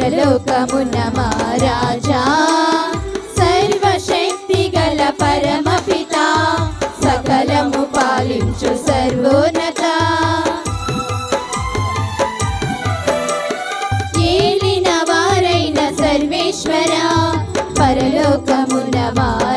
పరలోకమున మారాజా సర్వశక్తి గల పరమపిత సకలము పాలించు సర్వోన్నత. ఏలిన వారైన సర్వేశ్వర పరలోకమున మారా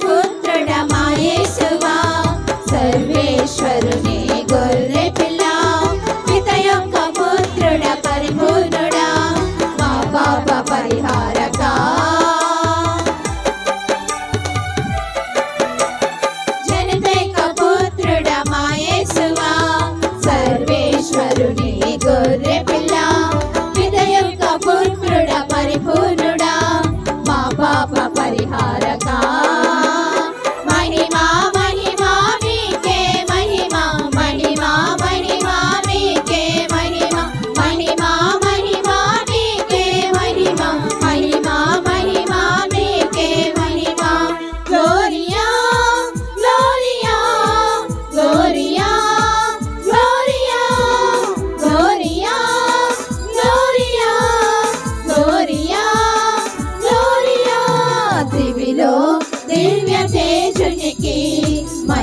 పుత్రుడ మాయేసువా సర్వేశ్వరుని.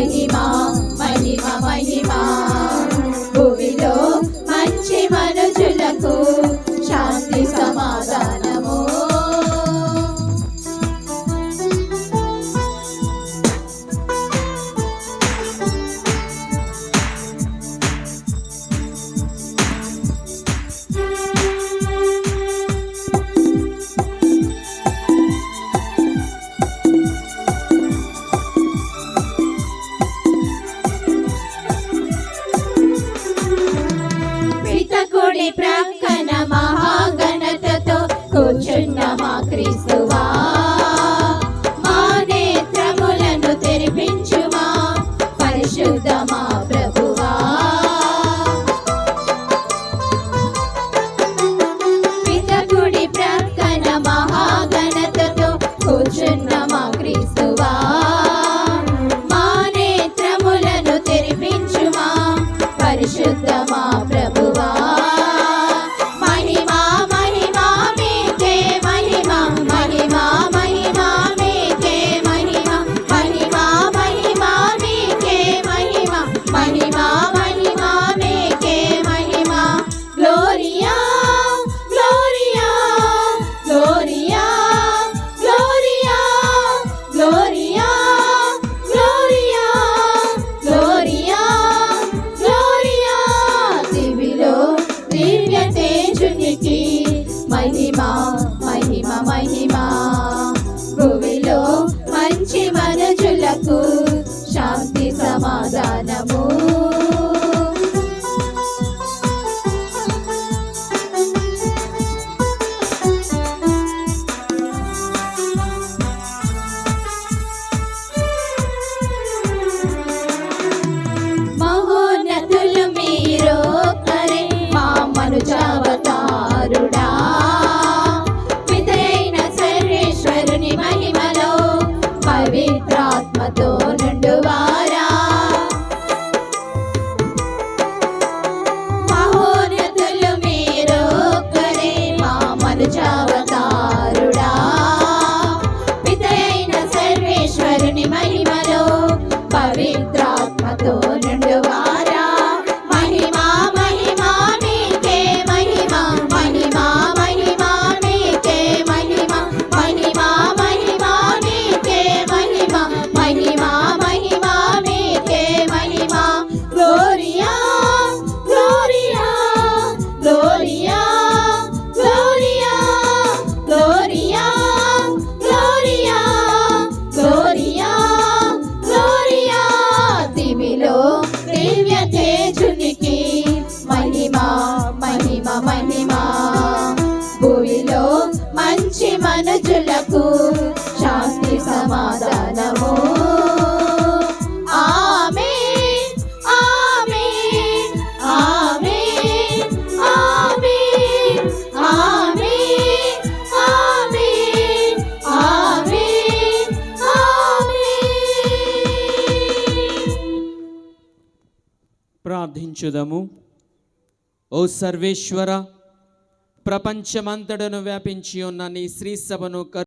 emo त्रिपुणिप्राङ्कनमः todo. మనుజులకు శాంతి సమాధానము. ప్రార్థించుదము. ఓ సర్వేశ్వరా ప్రపంచమంతటను వ్యాపించి ఉన్న నీ శ్రీసభను